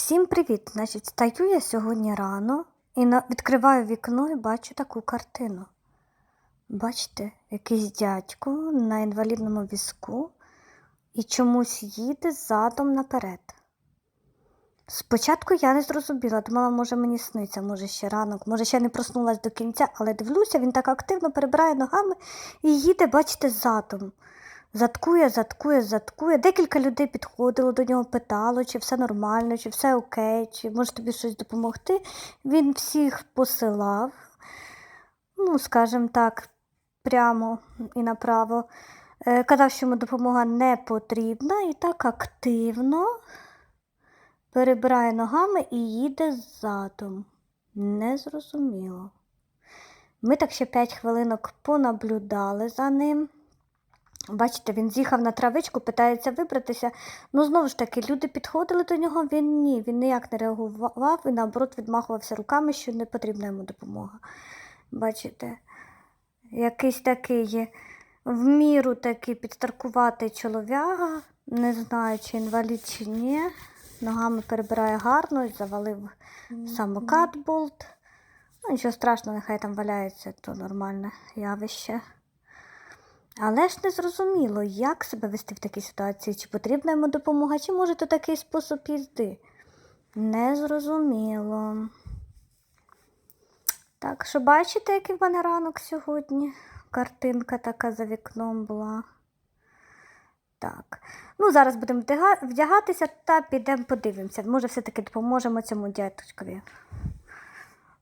Всім привіт! Значить, стаю я сьогодні рано і на... відкриваю вікно і бачу таку картину. Бачите, якийсь дядько на інвалідному візку і чомусь їде задом наперед. Спочатку я не зрозуміла, думала, може мені сниться, може ще ранок, може ще не проснулась до кінця, але дивлюся, він так активно перебирає ногами і їде, бачите, задом. Заткує, заткує, заткує. Декілька людей підходило до нього, питало, чи все нормально, чи все окей, чи може тобі щось допомогти. Він всіх посилав, ну, скажімо так, прямо і направо. Е, Казав, що йому допомога не потрібна, і так активно перебирає ногами і їде задом. Незрозуміло. Ми так ще 5 хвилинок понаблюдали за ним. Бачите, він з'їхав на травичку, питається вибратися. Ну, знову ж таки, люди підходили до нього, він ні, він ніяк не реагував і наоборот відмахувався руками, що не потрібна йому допомога. Бачите, якийсь такий в міру такий підстаркуватий чолов'яга, не знаю, чи інвалід, чи ні. Ногами перебирає гарно завалив самокат болт. Ну, нічого страшного, нехай там валяється, то нормальне явище. Але ж не зрозуміло, як себе вести в такій ситуації, чи потрібна йому допомога, чи може то такий спосіб їзди. Не зрозуміло. Так що бачите, який в мене ранок сьогодні? Картинка така за вікном була. Так. Ну, зараз будемо вдягатися та підемо подивимося. Може, все-таки допоможемо цьому дядькові.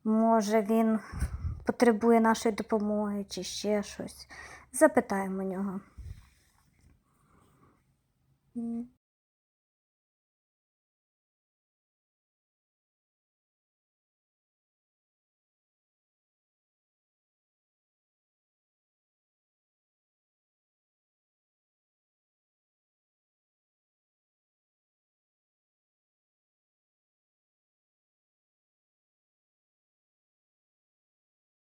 Може, він потребує нашої допомоги чи ще щось. Запитаємо нього.